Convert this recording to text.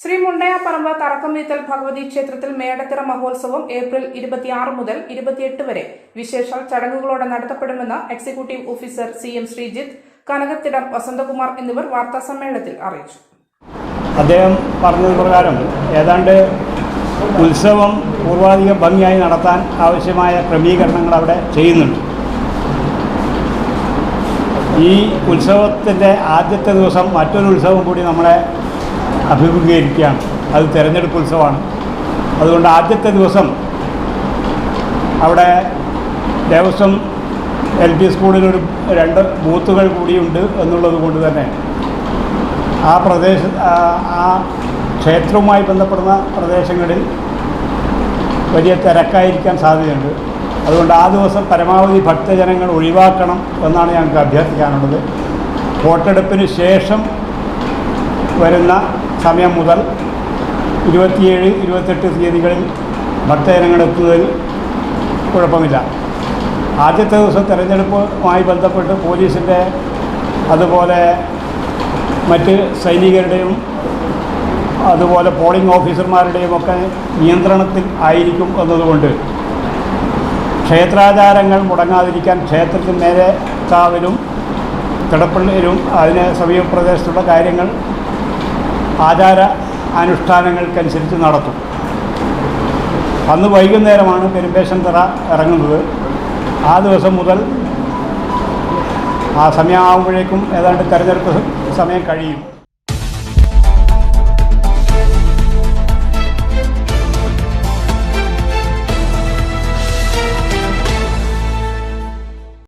ശ്രീ മുണ്ടയാപ്പറമ്പ് തറക്കംവീത്തൽ ഭഗവതി ക്ഷേത്രത്തിൽ മേടത്തിറ മഹോത്സവം ഏപ്രിൽ ഇരുപത്തിയാറ് മുതൽ ഇരുപത്തിയെട്ട് വരെ. വിശേഷ ചടങ്ങുകളോടെ നടത്തപ്പെടുമെന്ന് executive officer C M Sreejith Kanakathidam Vasanthakumar എന്നിവർ വാർത്താ സമ്മേളനത്തിൽ അറിയിച്ചു. അദ്ദേഹം പറഞ്ഞത് പ്രകാരം ഏതാണ്ട് ഉത്സവം പൂർവാധിക ഭംഗിയായി നടത്താൻ ആവശ്യമായ ക്രമീകരണങ്ങൾ അവിടെ ചെയ്യുന്നുണ്ട്. ഈ ഉത്സവത്തിന്റെ ആദ്യത്തെ ദിവസം മറ്റൊരു ഉത്സവം കൂടി നമ്മളെ അഭിമുഖീകരിക്കുകയാണ് അത് തിരഞ്ഞെടുപ്പ് ഉത്സവമാണ്. അതുകൊണ്ട് ആദ്യത്തെ ദിവസം അവിടെ ദേവസ്വം എൽ പി സ്കൂളിലൊരു രണ്ട് ബൂത്തുകൾ കൂടിയുണ്ട് എന്നുള്ളത് കൊണ്ട് തന്നെ ആ പ്രദേശ ആ- ക്ഷേത്രവുമായി ബന്ധപ്പെടുന്ന പ്രദേശങ്ങളിൽ വലിയ തിരക്കായിരിക്കാൻ സാധ്യതയുണ്ട്. അതുകൊണ്ട് ആ ദിവസം പരമാവധി ഭക്തജനങ്ങൾ ഒഴിവാക്കണം എന്നാണ് ഞങ്ങൾക്ക് അഭ്യർത്ഥിക്കാനുള്ളത്. വോട്ടെടുപ്പിന് ശേഷം വരുന്ന സമയം മുതൽ ഇരുപത്തിയേഴ് ഇരുപത്തെട്ട് തീയതികളിൽ ഭക്തജനങ്ങൾ എത്തുന്നതിൽ കുഴപ്പമില്ല. ആദ്യത്തെ ദിവസം തെരഞ്ഞെടുപ്പുമായി ബന്ധപ്പെട്ട് പോലീസിന്റെ അതുപോലെ മറ്റ് സൈനികരുടെയും അതുപോലെ പോളിംഗ് ഓഫീസർമാരുടെയും ഒക്കെ നിയന്ത്രണത്തിൽ ആയിരിക്കും എന്നതുകൊണ്ട് ക്ഷേത്രാചാരങ്ങൾ മുടങ്ങാതിരിക്കാൻ ക്ഷേത്രത്തിന് നേരെ കാവിലും കിടപ്പള്ളിയിലും അതിന് സമീപ പ്രദേശത്തുള്ള കാര്യങ്ങൾ ആചാര അനുഷ്ഠാനങ്ങൾക്കനുസരിച്ച് നടത്തും. അന്ന് വൈകുന്നേരമാണ് പെരുമ്പേശൻ തറ ഇറങ്ങുന്നത്. ആ ദിവസം മുതൽ ആ സമയമാകുമ്പോഴേക്കും ഏതാണ്ട് തെരഞ്ഞെടുപ്പ് സമയം കഴിയും.